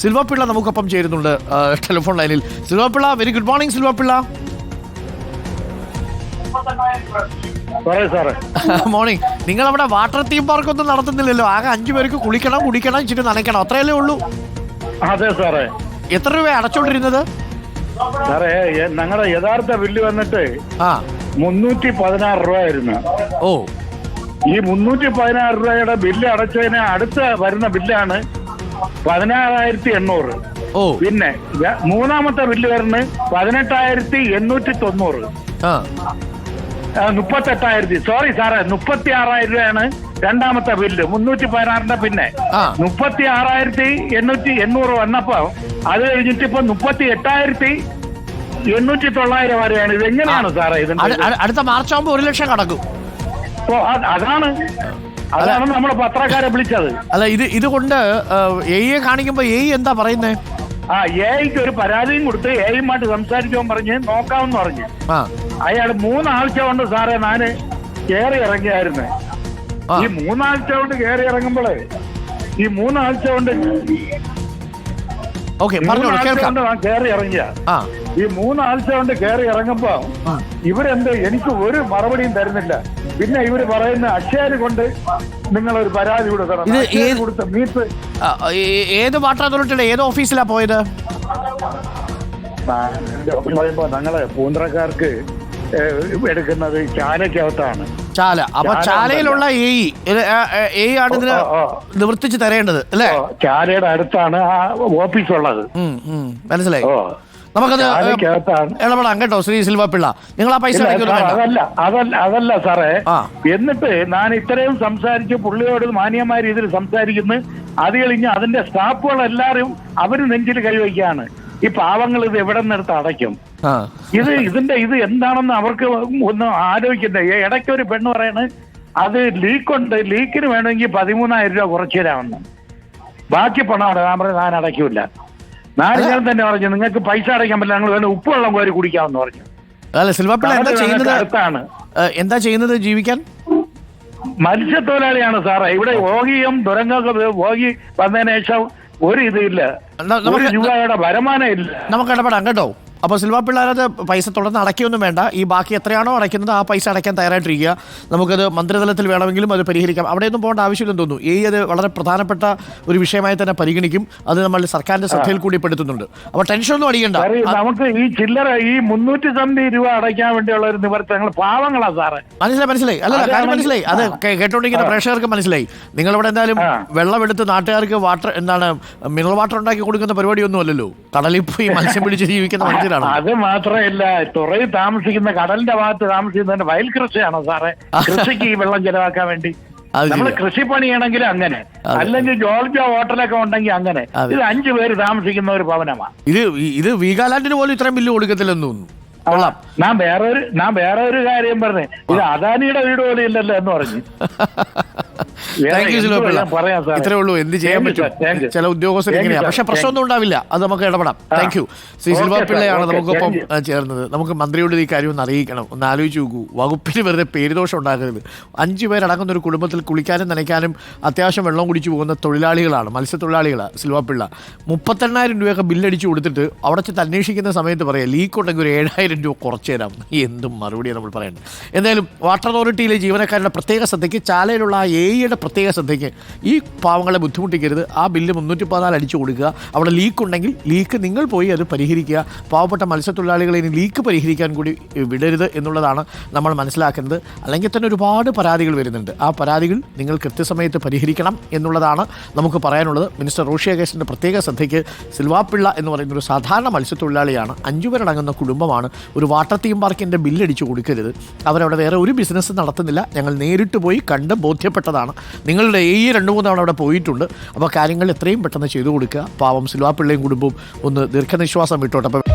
Silva Pillai നമുക്കൊപ്പം ചേരുന്നുണ്ട്. Telephone ലൈനിൽ. Silva Pillai very good morning Silva Pillai പറയൂ മോർണിംഗ് നിങ്ങൾ അവിടെ വാട്ടർ തീം പാർക്ക് ഒന്നും നടത്തുന്നില്ലല്ലോ. ആകെ അഞ്ചു പേർക്ക് കുളിക്കണം കുടിക്കണം ഇച്ചിരി നനയ്ക്കണം. അത്രയല്ലേ ഉള്ളൂ? അതെ സാറേ. എത്ര രൂപ അടച്ചോണ്ടിരുന്നത്? സാറേ ഞങ്ങളുടെ യഥാർത്ഥ ബില്ല് വന്നിട്ട് ആ. മുന്നൂറ്റി പതിനാറ് രൂപ ആയിരുന്നു ഓ. ഈ മുന്നൂറ്റി പതിനാറ് രൂപയുടെ ബില്ല് അടച്ചതിന് അടുത്ത വരുന്ന ബില്ലാണ് പതിനാറായിരത്തി എണ്ണൂറ് ഓ. പിന്നെ മൂന്നാമത്തെ ബില്ല് വരുന്നത് പതിനെട്ടായിരത്തി എണ്ണൂറ്റി തൊണ്ണൂറ് ആ മുപ്പത്തെട്ടായിരത്തി. സോറി സാറേ മുപ്പത്തി ആറായിരം രൂപയാണ് രണ്ടാമത്തെ ബില്ല്. മുന്നൂറ്റി പതിനാറിന്റെ പിന്നെ. മുപ്പത്തി ആറായിരത്തി എണ്ണൂറ്റി എണ്ണൂറ് വന്നപ്പോ അത് കഴിഞ്ഞിട്ട് ഇപ്പൊ മുപ്പത്തി എട്ടായിരത്തി എണ്ണൂറ്റി തൊള്ളായിരം വരെയാണ് ഇത്? എങ്ങനെയാണ് സാറേ അട്- അടുത്ത മാർച്ച് ആകുമ്പോ ഒരു ലക്ഷം കടക്കും. അതാണ്. അതാണ് നമ്മൾ പത്രക്കാരെ വിളിച്ചത്. അല്ല ഇത് ഇതുകൊണ്ട് എയെ കാണിക്കുമ്പോ എയ് എന്താ പറയുന്നേ? ആ എയ്ക്ക് ഒരു പരാതിയും കൊടുത്ത് എയുമായിട്ട് സംസാരിക്കാൻ പറഞ്ഞ് നോക്കാമെന്ന് പറഞ്ഞു. അയാൾ മൂന്നാഴ്ച കൊണ്ട് സാറേ ഞാൻ കയറി ഇറങ്ങിയായിരുന്നു. ഈ മൂന്നാഴ്ച കൊണ്ട് കയറി ഇറങ്ങുമ്പോഴേ ഈ മൂന്നാഴ്ച കൊണ്ട് മൂന്നാഴ്ച കൊണ്ട് ഞാൻ കയറി ഇറങ്ങിയ. ആ. ഈ മൂന്നാഴ്ച കൊണ്ട് കയറി ഇറങ്ങുമ്പോ ഇവരെന്ത് എനിക്ക് ഒരു മറുപടിയും തരുന്നില്ല. പിന്നെ ഇവർ പറയുന്ന അക്ഷയര് കൊണ്ട് നിങ്ങൾ ഒരു പരാതി കൊടുക്കണം. കൊടുത്ത മീറ്റ് ഏത് വാട്ടർ അതോറിറ്റിയുടെ ഏത് ഓഫീസിലാ പോയത്? പറയുമ്പോ ഞങ്ങളെ പൂന്തറക്കാർക്ക് എടുക്കുന്നത് ചാലക്കകത്താണ്. ചാല. അപ്പൊ ചാല ചാലയിലുള്ള എ എ ആണ് ഇതിന്. നിവർത്തിച്ച് തരേണ്ടത് അല്ലേ? ചാലയുടെ അടുത്താണ് ആ ഓഫീസ് ഉള്ളത്. മനസ്സിലായി. നമുക്കത് ഇടപെടാം കേട്ടോ ശ്രീ സിൽവ പിള്ള. നിങ്ങൾ ആ പൈസ അതല്ല അതല്ല അതല്ല സാറേ. എന്നിട്ട് ഞാൻ ഇത്രയും സംസാരിച്ച് പുള്ളിയോട് മാന്യമായ രീതിയിൽ സംസാരിക്കുന്നു. അത് കഴിഞ്ഞ് അതിന്റെ സ്റ്റാഫുകൾ എല്ലാവരും അവർ നെഞ്ചിൽ കൈവയ്ക്കാണ് ഈ പാവങ്ങൾ ഇത് എവിടെ നിന്നെടുത്ത് അടയ്ക്കും? ഇത് ഇതിന്റെ ഇത് എന്താണെന്ന് അവർക്ക് ഒന്ന് ആലോചിക്കണ്ടേ? ഇടയ്ക്ക് ഒരു പെണ്ണ് പറയണ് അത് ലീക്കുണ്ട് ലീക്കിന് വേണമെങ്കിൽ പതിമൂന്നായിരം രൂപ കുറച്ചു തരാമെന്ന്. ബാക്കി പണം ഞാൻ പറഞ്ഞു ഞാൻ അടയ്ക്കൂല. ഞാൻ തന്നെ പറഞ്ഞു നിങ്ങൾക്ക് പൈസ അടയ്ക്കാൻ പറ്റില്ല ഞങ്ങൾ വേണം ഉപ്പുവെള്ളം കോരി കുടിക്കാമെന്ന് പറഞ്ഞു. അല്ല സിൽവാപ്പിള്ള പിള്ള എന്താ ചെയ്യുന്നത്? അടുത്താണ്. എന്താ ചെയ്യുന്നത് ജീവിക്കാൻ? മത്സ്യത്തൊഴിലാളിയാണ് സാറേ. ഇവിടെ ഓഗിയും ദുരന്തമൊക്കെ ഓഗി വന്നതിന് ശേഷം ഒരു ഇതില്ല ഒരു നമുക്ക് രൂപയുടെ വരുമാനം ഇല്ല. നമുക്ക് ഇടപെടാം കേട്ടോ. അപ്പോൾ സിൽവാ പിള്ളേരത് പൈസ തുടർന്ന് അടയ്ക്കൊന്നും വേണ്ട. ഈ ബാക്കി എത്രയാണോ അടയ്ക്കുന്നത് ആ പൈസ അടയ്ക്കാൻ തയ്യാറായിട്ടിരിക്കുക. നമുക്കത് മന്ത്രിതലത്തിൽ വേണമെങ്കിലും അത് പരിഹരിക്കാം. അവിടെയൊന്നും പോകേണ്ട ആവശ്യമില്ലെന്ന് തോന്നുന്നു. ഈ അത് വളരെ പ്രധാനപ്പെട്ട ഒരു വിഷയമായി തന്നെ പരിഗണിക്കും. അത് നമ്മൾ സർക്കാരിന്റെ ശ്രദ്ധയിൽ കൂടി പെടുത്തുന്നുണ്ട്. അപ്പോൾ ടെൻഷനൊന്നും അടിക്കണ്ട. നമുക്ക് ഈ ചില്ലറ ഈ മുന്നൂറ്റി സംതി രൂപ അടയ്ക്കാൻ വേണ്ടിയുള്ള ഒരു നിവർത്തനങ്ങൾ പാവങ്ങളാണ് പാവങ്ങളാ സാറേ. മനസ്സിലായി മനസ്സിലായി. അല്ല കാര്യം മനസ്സിലായി. അത് കേട്ടോണ്ടിരിക്കുന്ന പ്രേക്ഷകർക്ക് മനസ്സിലായി. നിങ്ങൾ ഇവിടെ എന്തായാലും. വെള്ളമെടുത്ത് നാട്ടുകാർക്ക് വാട്ടർ എന്താണ് മിനറൽ വാട്ടർ ഉണ്ടാക്കി കൊടുക്കുന്ന പരിപാടിയൊന്നും അല്ലല്ലോ. കടലിൽ പോയി മത്സ്യം പിടിച്ച് ജീവിക്കുന്ന മനുഷ്യരാണ് അത് മാത്രമല്ല തുറയിൽ താമസിക്കുന്ന കടലിന്റെ ഭാഗത്ത് താമസിക്കുന്നതിന്റെ വയൽ കൃഷിയാണോ സാറേ? കൃഷിക്ക് ഈ വെള്ളം ചെലവാക്കാൻ വേണ്ടി. നമ്മൾ നമ്മൾ ശരിയാ. കൃഷി പണിയണെങ്കിൽ അങ്ങനെ. അല്ലെങ്കിൽ ജോർജ ഹോട്ടലൊക്കെ ഉണ്ടെങ്കിൽ അങ്ങനെ. ഇത് അഞ്ചു പേര് താമസിക്കുന്ന ഒരു ഭവനമാണ് ഇത് ഇത് വീഗാലാൻഡിന് പോലും ഇത്രയും ബില്ല് കൊടുക്കത്തില്ലെന്ന് തോന്നുന്നു. ഞാൻ വേറൊരു ഞാൻ വേറെ ഒരു കാര്യം പറഞ്ഞു. ഇത് അദാനിയുടെ വീട് പോലെ ഇല്ലല്ലോ എന്ന് പറഞ്ഞു. താങ്ക് യു എന്ത് പിള്ള. ഞാൻ പറയാം ഇത്രേ ഉള്ളൂ. എന്ത് ചെയ്യാൻ പറ്റും. ചില ഉദ്യോഗസ്ഥർ ഇങ്ങനെയാ. പക്ഷെ പ്രശ്നമൊന്നും ഉണ്ടാവില്ല അത് നമുക്ക് ഇടപെടാം. താങ്ക് യു സിൽവ പിള്ളയാണ് നമുക്കൊപ്പം ചേർന്നത്. നമുക്ക് മന്ത്രിയോട് ഈ കാര്യം ഒന്ന് അറിയിക്കണം. ഒന്ന് ആലോചിച്ച് നോക്കൂ. വകുപ്പിന് വെറുതെ പേരുദോഷം ഉണ്ടാകരുത് അഞ്ചു പേരടങ്ങുന്ന ഒരു കുടുംബത്തിൽ കുളിക്കാനും നനയ്ക്കാനും അത്യാവശ്യം വെള്ളം കുടിച്ചു പോകുന്ന തൊഴിലാളികളാണ് മത്സ്യത്തൊഴിലാളികളാണ് സിൽവ പിള്ള. മുപ്പത്തെണ്ണായിരം രൂപയൊക്കെ ബില്ലടിച്ചു കൊടുത്തിട്ട് അവിടെ ചെന്ന് അന്വേഷിക്കുന്ന സമയത്ത് പറയാം ലീക്ക് ഉണ്ടെങ്കിൽ ഒരു ഏഴായിരം രൂപ കുറച്ച് തരാം. എന്തും മറുപടിയാണ് നമ്മൾ പറയേണ്ടത്. എന്തായാലും വാട്ടർ അതോറിറ്റിയിലെ ജീവനക്കാരുടെ പ്രത്യേക ശ്രദ്ധയ്ക്ക് ചാലയിലുള്ള ആ എയുടെ പ്രത്യേക ശ്രദ്ധയ്ക്ക് ഈ പാവങ്ങളെ ബുദ്ധിമുട്ടിക്കരുത്. ആ ബില്ല് മുന്നൂറ്റി പതിനാല് അടിച്ചു കൊടുക്കുക. അവിടെ ലീക്ക് ഉണ്ടെങ്കിൽ ലീക്ക് നിങ്ങൾ പോയി അത് പരിഹരിക്കുക. പാവപ്പെട്ട മത്സ്യത്തൊഴിലാളികളെ ഇനി ലീക്ക് പരിഹരിക്കാൻ കൂടി വിടരുത് എന്നുള്ളതാണ് നമ്മൾ മനസ്സിലാക്കുന്നത് അല്ലെങ്കിൽ തന്നെ ഒരുപാട് പരാതികൾ വരുന്നുണ്ട്. ആ പരാതികൾ നിങ്ങൾ കൃത്യസമയത്ത് പരിഹരിക്കണം എന്നുള്ളതാണ് നമുക്ക് പറയാനുള്ളത്. മിനിസ്റ്റർ റോഷി അഗേഷിന്റെ പ്രത്യേക ശ്രദ്ധയ്ക്ക് സിൽവാപ്പിള്ള എന്ന് പറയുന്ന ഒരു സാധാരണ മത്സ്യത്തൊഴിലാളിയാണ് അഞ്ചു പേരടങ്ങുന്ന കുടുംബമാണ്. ഒരു വാട്ടർ തീം പാർക്കിന്റെ ബില്ലടിച്ചു കൊടുക്കരുത്. അവരവിടെ വേറെ ഒരു ബിസിനസ് നടത്തുന്നില്ല. ഞങ്ങൾ നേരിട്ട് പോയി കണ്ട് ബോധ്യപ്പെട്ടതാണ്. നിങ്ങളുടെ ഈ രണ്ട് മൂന്ന് തവണ അവിടെ പോയിട്ടുണ്ട്. അപ്പോൾ കാര്യങ്ങൾ എത്രയും പെട്ടെന്ന് ചെയ്തു കൊടുക്കുക. പാവം സിൽവാപ്പിള്ളയും കുടുംബവും ഒന്ന് ദീർഘനിശ്വാസം വിട്ടോട്ടെ.